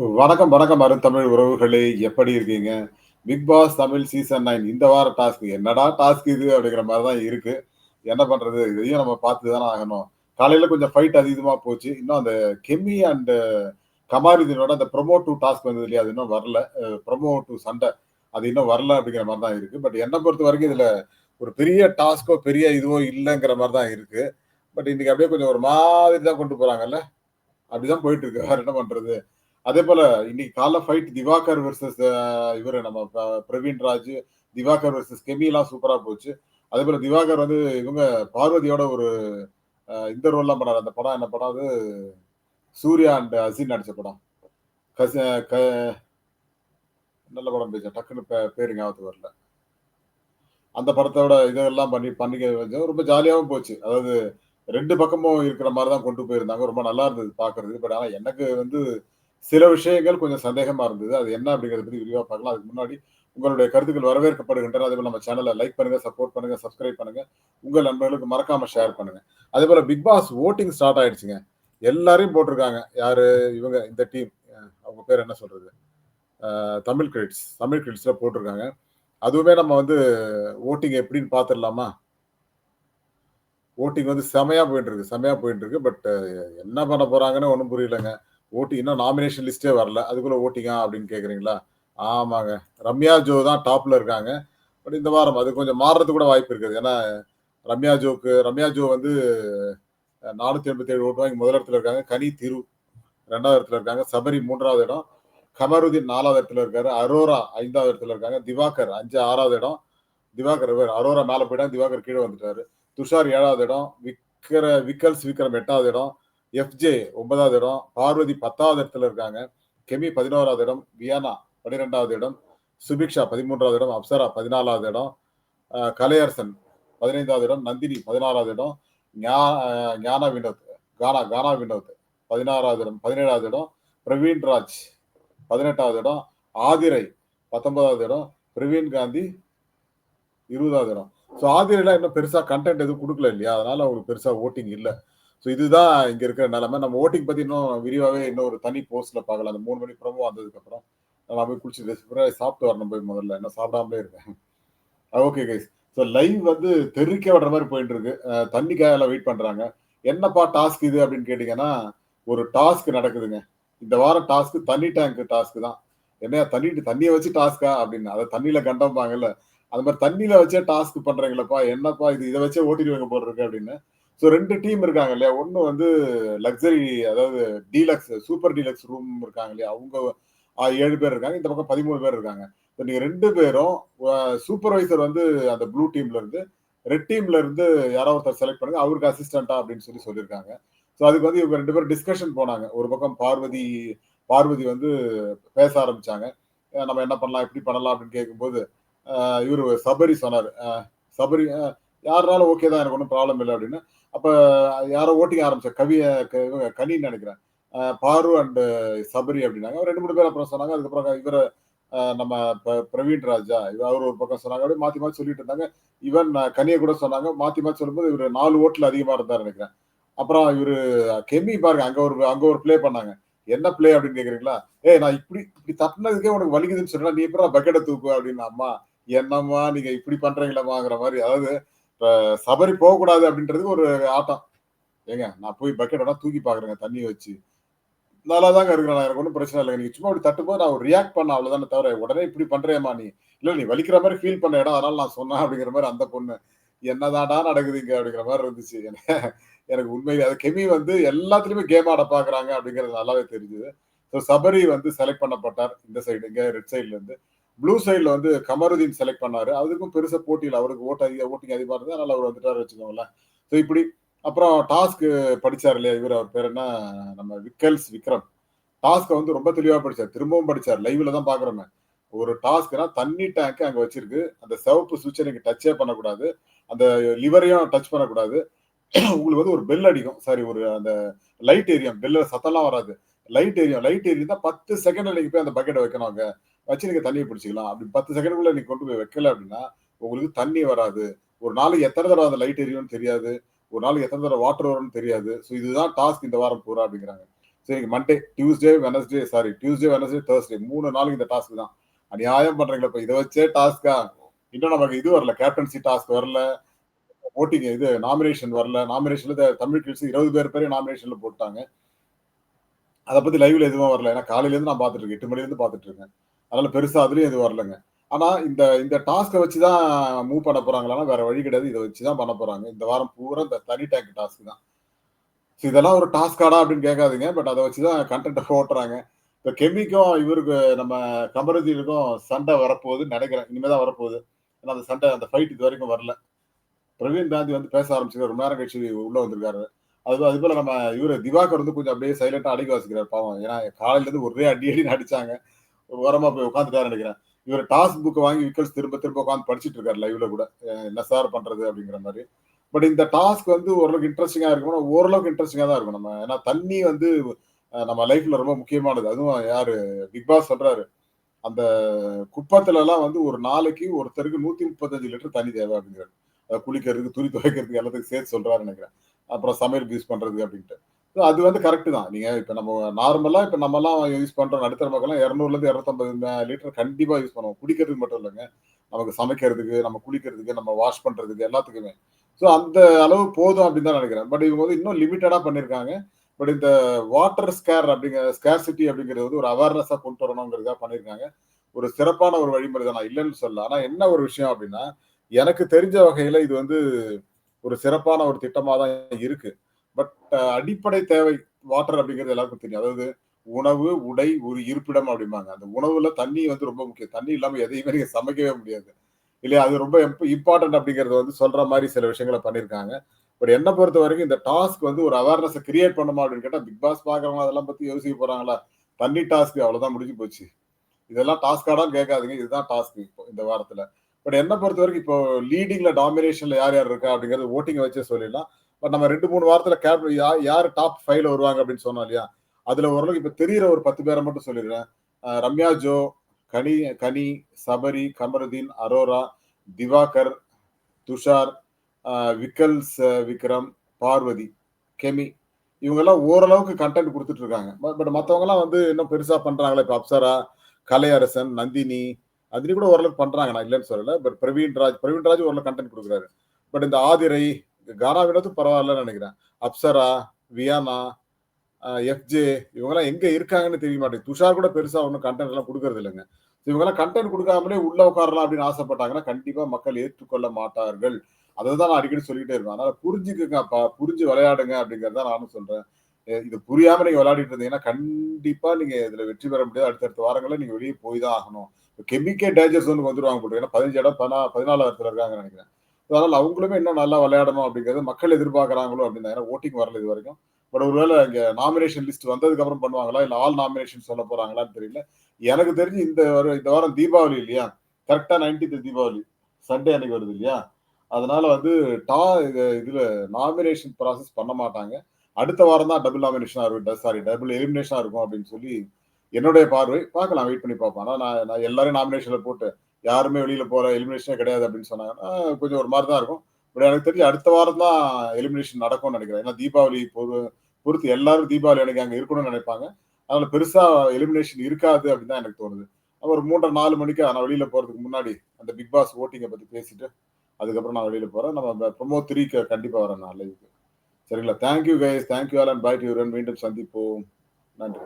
வணக்கம், வணக்கம் அருந்தமிழ் உறவுகளே! எப்படி இருக்கீங்க? Bigg Boss Tamil season nine இந்த வார டாஸ்க் என்னடா டாஸ்க் இது அப்படிங்கிற மாதிரி தான் இருக்கு. என்ன பண்றது? இதையும் நம்ம பார்த்து தானே ஆகணும். காலையில கொஞ்சம் ஃபைட் அதிகமா போச்சு. இன்னும் அந்த கெமி அண்ட் கமாருதீனோட அந்த ப்ரொமோ டூ டாஸ்க் வந்தது இல்லையா? அது இன்னும் வரல. ப்ரொமோ டூ சண்டை. அது இன்னும் வரல அப்படிங்கிற மாதிரி தான் இருக்கு. பட் என்னை பொறுத்த வரைக்கும் இதுல ஒரு பெரிய டாஸ்க்கோ, பெரிய இதுவோ இல்லைங்கிற மாதிரி தான் இருக்கு. பட் இன்னைக்கு அப்படியே கொஞ்சம் ஒரு மாதிரி தான் கொண்டு போறாங்கல்ல? அப்படிதான் போயிட்டு இருக்கு. வேற என்ன பண்றது? அதே போல இன்னைக்கு கால ஃபைட் திவாகர் வெர்சஸ் இவர் இவரு நம்ம ப பிரவீன் ராஜ், திவாகர் வெர்சஸ் கெமிலாம் சூப்பரா போச்சு. அதே போல திவாகர் வந்து இவங்க பார்வதியோட ஒரு இந்த ரோல்லாம் பண்ணார் அந்த படம் என்ன படம் அது? சூர்யா அண்ட் அசின் நடிச்ச படம். கச க நல்ல படம் பேச்சேன். டக்குன்னு பே பேரு ஞாபகத்து வரல. அந்த படத்தோட இதெல்லாம் பண்ணி பண்ணிக்க ரொம்ப ஜாலியாவும் போச்சு. அதாவது ரெண்டு பக்கமும் இருக்கிற மாதிரி தான் கொண்டு போயிருந்தாங்க. ரொம்ப நல்லா இருந்தது பார்க்கறதுக்கு. பட் ஆனா எனக்கு வந்து சில விஷயங்கள் கொஞ்சம் சந்தேகமா இருந்தது. அது என்ன அப்படிங்கிறத பத்தி விரிவா பார்க்கலாம். அதுக்கு முன்னாடி உங்களுடைய கருத்துக்கள் வரவேற்கப்படுகின்றன. அதேபோல நம்ம சேனலை லைக் பண்ணுங்க, சப்போர்ட் பண்ணுங்க, சப்ஸ்கிரைப் பண்ணுங்க. உங்கள் நண்பர்களுக்கு மறக்காம ஷேர் பண்ணுங்க. அதேபோல பிக் பாஸ் ஓட்டிங் ஸ்டார்ட் ஆயிடுச்சுங்க. எல்லாரையும் போட்டிருக்காங்க. யாரு? இவங்க இந்த டீம். அவங்க பேர் என்ன சொல்றது? தமிழ் கிரெடிட்ஸ். தமிழ் கிரெடிட்ஸ்ல போட்டிருக்காங்க. அதுவுமே நம்ம வந்து ஓட்டிங் எப்படின்னு பார்த்துடலாமா? ஓட்டிங் வந்து செமையா போயிட்டு இருக்கு. செமையா போயிட்டு இருக்கு. பட் என்ன பண்ண போறாங்கன்னு ஒன்றும் புரியலங்க. ஓட்டி இன்னும் நாமினேஷன் லிஸ்ட்டே வரல. அதுக்குள்ள ஓட்டிங்க அப்படின்னு கேட்குறீங்களா ஆமாங்க. ரம்யா ஜோ தான் டாப்ல இருக்காங்க. பட் இந்த வாரம் அது கொஞ்சம் மாறுறது கூட வாய்ப்பு இருக்குது. ஏன்னா ரம்யா ஜோக்கு ரம்யா ஜோ வந்து நானூற்றி எண்பத்தி ஏழு ஓட்டு வாங்கி முதல் இடத்துல இருக்காங்க. கனி திரு ரெண்டாவது இடத்துல இருக்காங்க. சபரி மூன்றாவது இடம். கமருதீன் நாலாவது இடத்துல இருக்காரு. அரோரா ஐந்தாவது இடத்துல இருக்காங்க. திவாகர் 5 6வது இடம். திவாகர் அரோரா மேலே போயிட்டாங்க. திவாகர் கீழே வந்துட்டாரு. துஷார் ஏழாவது இடம். விக்ர விக்கல்ஸ் விக்ரம் எட்டாவது இடம். எஃப்ஜே ஒன்பதாவது இடம். பார்வதி 10வது இடத்துல இருக்காங்க. கெமி 11வது இடம். வியானா 12வது இடம். சுபிக்ஷா 13வது இடம். அப்சரா 14வது இடம். கலையரசன் 15வது இடம். நந்தினி 16வது இடம். ஞா ஞானா வினோத் கானா கானா வினோத் 16வது இடம் 17வது இடம். பிரவீன் ராஜ் 18வது இடம். ஆதிரை 19வது இடம். பிரவீன் காந்தி 20வது இடம். ஸோ ஆதிரைலாம் இன்னும் பெருசாக கன்டென்ட் எதுவும் கொடுக்கல இல்லையா? அதனால அவங்களுக்கு பெருசாக ஓட்டிங் இல்லை ஸோ இதுதான் இங்க இருக்கிற நிலைமை. நம்ம ஓட்டிங் பத்தி இன்னும் விரிவாகவே இன்னும் ஒரு தனி போஸ்ட்ல பார்க்கலாம். அந்த மூணு மணி ப்ரோமோ வந்ததுக்கு அப்புறம். நான் போய் குளிச்சுட்டு சாப்பிட்டு வரணும் போய் முதல்ல. என்ன சாப்பிடாமலே இருக்கேன். Okay guys. ஸோ லைவ் வந்து தெருக்க விடுற மாதிரி போயிட்டு இருக்கு. தண்ணிக்காக எல்லாம் வெயிட் பண்றாங்க. என்னப்பா டாஸ்க் இது அப்படின்னு கேட்டீங்கன்னா, ஒரு டாஸ்க் நடக்குதுங்க. இந்த வாரம் டாஸ்க் தண்ணி டேங்க் டாஸ்க் தான். என்ன தண்ணி தண்ணியை வச்சு டாஸ்க்கா அப்படின்னு. அதை தண்ணியில் கண்டம்பாங்கல்ல. அது மாதிரி தண்ணியில் வச்சே டாஸ்க் பண்ணுறீங்களப்பா என்னப்பா இது? இதை வச்சே ஓட்டிடுவாங்க போல அப்படின்னு. ஸோ ரெண்டு டீம் இருக்காங்க இல்லையா? ஒன்று வந்து லக்ஸரி அதாவது டீலக்ஸ் சூப்பர் டீலக்ஸ் ரூம் இருக்காங்க இல்லையா? அவங்க ஏழு பேர் இருக்காங்க. இந்த பக்கம் 13 பேர் இருக்காங்க. ஸோ நீங்கள் ரெண்டு பேரும் சூப்பர்வைசர் வந்து அந்த ப்ளூ டீம்ல இருந்து, ரெட் டீம்ல இருந்து யாரோ ஒருத்தர் செலக்ட் பண்ணுங்க. அவருக்கு அசிஸ்டண்டா அப்படின்னு சொல்லி சொல்லியிருக்காங்க. ஸோ அதுக்கு வந்து இவங்க ரெண்டு பேரும் டிஸ்கஷன் போனாங்க. ஒரு பக்கம் பார்வதி பார்வதி வந்து பேச ஆரம்பிச்சாங்க. நம்ம என்ன பண்ணலாம்? எப்படி பண்ணலாம்? அப்படின்னு கேட்கும்போது, இவர் சபரி சொன்னார் சபரி யாருனாலும் ஓகே தான். எனக்கு ஒன்றும் ப்ராப்ளம் இல்லை அப்படின்னு. அப்போ யாரோ ஓட்டிங்க ஆரம்பிச்சாங்க. கவியை க கனின்னு நினைக்கிறேன் பாரு அண்டு சபரி அப்படின்னாங்க. 2, 3 பேர் அப்புறம் சொன்னாங்க. அதுக்கப்புறம் இவர் நம்ம ப பிரவீன் ராஜா இவர் அவர் ஒரு பக்கம் சொன்னாங்க. அப்படியே மாற்றி மாற்றி சொல்லிட்டு இருந்தாங்க. ஈவன் கனியை கூட சொன்னாங்க. மாற்றி மாற்றி சொல்லும்போது இவரு 4 ஓட்ல அதிகமா இருந்தாருன்னு நெனைக்கிறேன். அப்புறம் இவர் கெமி பாருங்க அங்கே ஒரு அங்கே ஒரு ப்ளே பண்ணாங்க. என்ன ப்ளே அப்படின்னு கேக்குறீங்களா "ஏய் நான் இப்படி இப்படி தட்டினதுக்கே உனக்கு வலிக்குதுன்னு சொன்னா, நீ எப்படிடா பக்கெட்டை தூக்கு அப்படின்னு. அம்மா என்னம்மா நீங்க இப்படி பண்றீங்களேம்மாங்கிற மாதிரி அதாவது இப்ப சபரி போகக்கூடாது அப்படின்றதுக்கு ஒரு ஆட்டம். ஏங்க நான் போய் பக்கெட் வேணா தூக்கி பார்க்குறேங்க தண்ணி வச்சு. நல்லா தாங்க இருக்கிறேன். எனக்கு ஒன்றும் பிரச்சனை இல்லை நீங்க சும்மா அப்படி தட்டும்போது நான் ஒரு ரியாக்ட் பண்ணேன் அவ்வளவுதானே தவிர, உடனே இப்படி பண்றியேம்மா நீ. இல்ல நீ வலிக்கிற மாதிரி ஃபீல் பண்ண இடம். அதனால நான் சொன்னேன் அப்படிங்கிற மாதிரி அந்த பொண்ணு. என்னதான்டா நடக்குது இங்க அப்படிங்கிற மாதிரி இருந்துச்சு. எனக்கு உண்மையிலே அது கெமி வந்து எல்லாத்துலயுமே கேம் ஆட பார்க்குறாங்க அப்படிங்கிறது நல்லாவே தெரிஞ்சது. ஸோ சபரி வந்து செலக்ட் பண்ணப்பட்டார். இந்த சைடு இங்க ரெட் சைடுல இருந்து. ப்ளூ சைடில் வந்து கமருதீன் செலக்ட் பண்ணாரு. அதுக்கும் பெருசாக போட்டியில் அவருக்கு ஓட்டு அதிக ஓட்டிங் அதிகமாக இருந்தது. அதனால அவர் வந்துட்டார் வச்சுக்கோங்களேன். ஸோ இப்படி அப்புறம் டாஸ்க்கு படித்தார் இல்லையா? இவர் அவர் பேர் என்ன? நம்ம விக்கல்ஸ் விக்ரம். டாஸ்க்கை வந்து ரொம்ப தெளிவாக படித்தார் திரும்பவும் படித்தார் லைவில் தான் பார்க்குறோமே. ஒரு டாஸ்க்னா தண்ணி டேங்க் அங்கே வச்சிருக்கு. அந்த சிவப்பு சுவிட்சை நீங்கள் டச்சே பண்ணக்கூடாது. அந்த லிவரையும் டச் பண்ணக்கூடாது. உங்களுக்கு வந்து ஒரு பெல் அடிக்கும். சாரி ஒரு அந்த லைட் ஏரியம் பெல்ல சத்தம்லாம் வராது. லைட் ஏரியா லைட் எரியுதுன்னா 10 செகண்ட்ல நீங்க போய் அந்த பக்கெட்டை வைக்கணும் அங்கே வச்சு நீங்கள் தண்ணியை பிடிச்சிக்கலாம் அப்படி 10 செகண்ட்குள்ள நீ கொண்டு போய் வைக்கல அப்படின்னா, உங்களுக்கு தண்ணி வராது. ஒரு நாளைக்கு எத்தனை தடவை அந்த லைட் எரியும்னு தெரியாது. ஒரு நாளைக்கு எத்தனை தடவை வாட்டர் வரும்னு தெரியாது. ஸோ இதுதான் டாஸ்க் இந்த வாரம் பூரா அப்படிங்கிறாங்க. சரி Monday Tuesday Wednesday sorry Tuesday Wednesday Thursday மூணு நாளுக்கு இந்த டாஸ்க் தான் அநியாயம் பண்றீங்களா இப்போ இதை வச்சே டாஸ்கா இன்னும் நமக்கு இது வரல கேப்டன்சி டாஸ்க் வரல ஓட்டிங் இது நாமினேஷன் வரல நாமினேஷன்ல தமிழ் கிட்ஸ் இருபது பேர் பேரையும் நாமினேஷன்ல போட்டாங்க அதை பத்தி லைவ்ல எதுவும் வரல ஏன்னா காலையில இருந்து நான் பாத்துட்டு இருக்கேன் எட்டு மணில இருந்து பாத்துட்டு இருக்கேன் அதனால பெருசா அதுலயும் எதுவும் வரலங்க. ஆனா இந்த இந்த டாஸ்க்கை வச்சுதான் மூவ் பண்ண போறாங்களா வேற வழி கிடையாது. இதை வச்சுதான் பண்ண போறாங்க. இந்த வாரம் பூரா இந்த தனி டேங்க் டாஸ்க் தான். ஸோ இதெல்லாம் ஒரு டாஸ்காடா அப்படின்னு கேட்காதீங்க. பட் அதை வச்சுதான் கண்டென்ட் ஓட்டுறாங்க. இப்போ கெமிக்கும் இவருக்கு நம்ம கமரஜிலுக்கும் சண்டை வரப்போகுது நினைக்கிறேன். இனிமேதான் வரப்போகுது. ஏன்னா அந்த சண்டை அந்த ஃபைட் இது வரைக்கும் வரல. பிரவீன் காந்தி வந்து பேச ஆரம்பிச்சிருக்காரு. ரொம்ப நேரம் கழிச்சு உள்ள வந்திருக்காரு. அது அது போல நம்ம இவரு திவாகர் வந்து கொஞ்சம் அப்படியே சைலண்டா அடிக்க வச்சுக்கிறார் பாவம். ஏன்னா காலையில இருந்து ஒரே அடி அடி அடிச்சாங்க. ஓரமா போய் உட்காந்துட்டாரு நினைக்கிறேன். இவர் டாஸ்க் புக் வாங்கி விக்கல்ஸ் திரும்ப திரும்ப உட்காந்து படிச்சிட்டு இருக்காரு லைவ்ல கூட. என்ன சார் பண்றது அப்படிங்கிற மாதிரி. பட் இந்த டாஸ்க் வந்து ஓரளவுக்கு இன்ட்ரெஸ்டிங்கா இருக்கும் ஓரளவுக்கு இன்ட்ரெஸ்டிங்கா தான் இருக்கும். நம்ம ஏன்னா தண்ணி வந்து நம்ம லைஃப்ல ரொம்ப முக்கியமானது. அதுவும் யாரு பிக் பாஸ் சொல்றாரு அந்த குப்பத்துல எல்லாம் வந்து ஒரு நாளைக்கு ஒருத்தருக்கு நூத்தி முப்பத்தஞ்சு லிட்டர் தண்ணி தேவை அப்படிங்கிறாரு. அதை குளிக்கிறதுக்கு துணி துவைக்கிறதுக்கு எல்லாத்துக்கும் சேர்த்து சொல்றாரு நினைக்கிறேன். அப்புறம் சமையல் யூஸ் பண்றதுக்கு அப்படின்ட்டு. அது வந்து கரெக்டு தான். நீங்க இப்ப நம்ம நார்மலா இப்ப நம்ம எல்லாம் யூஸ் பண்றோம் நடுத்தர மக்கள்லாம் இருநூறுல இருந்து இருநூத்தம்பது லிட்டர் கண்டிப்பா யூஸ் பண்ணுவோம். குடிக்கிறதுக்கு மட்டும் இல்லைங்க. நமக்கு சமைக்கிறதுக்கு நம்ம குளிக்கிறதுக்கு நம்ம வாஷ் பண்றதுக்கு எல்லாத்துக்குமே. ஸோ அந்த அளவு போதும் அப்படின்னு தான் நினைக்கிறேன். பட் இவங்க வந்து இன்னும் லிமிட்டடா பண்ணிருக்காங்க. பட் இந்த வாட்டர் ஸ்கேர் அப்படிங்கிற ஸ்கேர்சிட்டி அப்படிங்கிறது வந்து ஒரு அவேர்னஸா கொண்டு வரணுங்கிறதா பண்ணிருக்காங்க. ஒரு சிறப்பான ஒரு வழிமுறை தான். நான் இல்லைன்னு சொல்லல. ஆனா என்ன ஒரு விஷயம் அப்படின்னா எனக்கு தெரிஞ்ச வகையில இது வந்து ஒரு சிறப்பான ஒரு திட்டமா தான் இருக்கு. பட் uh, அடிப்படை தேவை வாட்டர் அப்படிங்கிறது எல்லாருக்கும் தெரியும். அதாவது உணவு உடை ஒரு இருப்பிடம் அப்படிம்பாங்க. அந்த உணவுல தண்ணி வந்து ரொம்ப முக்கியம். தண்ணி இல்லாம எதையுமே நீங்க சமைக்கவே முடியாது. இல்லையா? அது ரொம்ப இம்பார்ட்டன்ட் அப்படிங்கறது வந்து சொல்ற மாதிரி சில விஷயங்களை பண்ணிருக்காங்க. பட் என்ன பொறுத்த வரைக்கும் இந்த டாஸ்க் வந்து ஒரு அவேர்னஸ் கிரியேட் பண்ணுமா அப்படின்னு கேட்டா பிக் பாஸ் பாக்குறவங்க அதெல்லாம் பத்தி யோசிக்க போறாங்களா? தண்ணி டாஸ்க் அவ்வளவுதான் முடிஞ்சு போச்சு. இதெல்லாம் டாஸ்காடான்னு கேட்காதீங்க. இதுதான் டாஸ்க் இப்போ இந்த வாரத்துல. பட் என்ன பொறுத்த வரைக்கும் இப்போ லீடிங்ல டாமினேஷன்ல யார் யார் இருக்கா அப்படிங்கிறது ஓட்டிங்கை வச்சே சொல்லிடலாம். பட் நம்ம ரெண்டு மூணு வாரத்துல கேப் யார் டாப் ஃபைவ்ல வருவாங்க அப்படின்னு சொன்னோம் இல்லையா? அதுல ஓரளவுக்கு இப்ப தெரியிற ஒரு பத்து பேரை மட்டும் சொல்லிடுறேன். ரம்யா ஜோ கனி கனி சபரி கமருதீன் அரோரா திவாகர் துஷார் விக்கல்ஸ் விக்ரம் பார்வதி கெமி. இவங்கெல்லாம் ஓரளவுக்கு கண்டென்ட் கொடுத்துட்டு இருக்காங்க. பட் மற்றவங்க எல்லாம் வந்து இன்னும் பெருசா பண்றாங்களே இப்ப அப்சரா கலையரசன் நந்தினி நந்தினி கூட ஓரளவுக்கு பண்றாங்க. நான் இல்லைன்னு சொல்லல. பட் பிரவீன் ராஜ் பிரவீன் ராஜ் ஓரளவு கண்டென்ட் கொடுக்குறாரு. பட் இந்த ஆதிரை கானா வினோத்து பரவாயில்லன்னு நினைக்கிறேன். அப்சரா வியானா எஃப்ஜே இவங்கெல்லாம் எங்க இருக்காங்கன்னு தெரிய மாட்டேங்குது. துஷார் கூட பெருசா ஒன்றும் கண்டென்ட் எல்லாம் கொடுக்கறது இல்லைங்க. இவங்கெல்லாம் கண்டென்ட் கொடுக்காமலே உள்ள உட்காரலாம் அப்படின்னு ஆசைப்பட்டாங்கன்னா கண்டிப்பா மக்கள் ஏற்றுக்கொள்ள மாட்டார்கள். அதை தான் நான் அடிக்கடி சொல்லிட்டே இருப்பேன். அதனால புரிஞ்சுக்குங்கப்பா புரிஞ்சு விளையாடுங்க அப்படிங்கறத நானும் சொல்றேன். இது புரியாம நீங்க விளையாடிட்டு இருந்தீங்கன்னா கண்டிப்பா நீங்க இதுல வெற்றி பெற முடியாது. அடுத்தடுத்த வாரங்களில் நீங்க வெளியே போய் தான் ஆகணும். கெமிக்கே டேஞ்சர் வந்து வந்துருவாங்க போட்டு ஏன்னா பதினஞ்சு இடம் பதினா பதினாலாவது இடத்துல இருக்காங்கன்னு நினைக்கிறேன். அதனால அவங்களுமே இன்னும் நல்லா விளையாடணும் அப்படிங்கிறது மக்கள் எதிர்பார்க்கறாங்களோ அப்படின்னு ஏன்னா ஓட்டிங் வரல இது வரைக்கும். பட் ஒருவேளை இங்க நாமினேஷன் லிஸ்ட் வந்ததுக்கு அப்புறம் பண்ணுவாங்களா? இல்ல ஆல் நாமினேஷன் சொல்ல போறாங்களான்னு தெரியல. எனக்கு தெரிஞ்சு இந்த வாரம் இந்த வாரம் தீபாவளி இல்லையா? கரெக்டா நைன்டீன்த் தீபாவளி. சண்டே அன்னைக்கு வருது இல்லையா? அதனால வந்து டா இது- இதுல நாமினேஷன் ப்ராசஸ் பண்ண மாட்டாங்க. அடுத்த வாரம் தான் டபுள் நாமினேஷனா இருக்கும். சாரி டபுள் எலிமினேஷனா இருக்கும் அப்படின்னு சொல்லி என்னுடைய பார்வை. பார்க்கலாம் வெயிட் பண்ணி பார்ப்போம். ஆனா நான் நான் எல்லாரும் நாமினேஷன்ல போட்டு யாருமே வெளியில போற எலிமினேஷனே கிடையாது அப்படின்னு சொன்னாங்கன்னா கொஞ்சம் ஒரு மாதிரி தான் இருக்கும். பட் எனக்கு தெரிஞ்சு அடுத்த வாரம் தான் எலிமினேஷன் நடக்கும்னு நினைக்கிறேன். ஏன்னா தீபாவளி பொறு பொறுத்து எல்லாரும் தீபாவளி அன்னைக்கு அங்கே இருக்கணும்னு நினைப்பாங்க. அதனால பெருசா எலிமினேஷன் இருக்காது அப்படின்னு தான் எனக்கு தோணுது. ஒரு மூன்றரை நாலு மணிக்கு நான் வெளியில போறதுக்கு முன்னாடி அந்த பிக் பாஸ் ஓட்டிங்கை பத்தி பேசிட்டு அதுக்கப்புறம் நான் வெளியில போறேன். நம்ம ப்ரொமோ த்ரீக்கு கண்டிப்பா வரேன் நான் லைவுக்கு சரிங்களா? Thank you guys thank you all and bye டியூரன் மீண்டும் சந்திப்போம். நன்றி.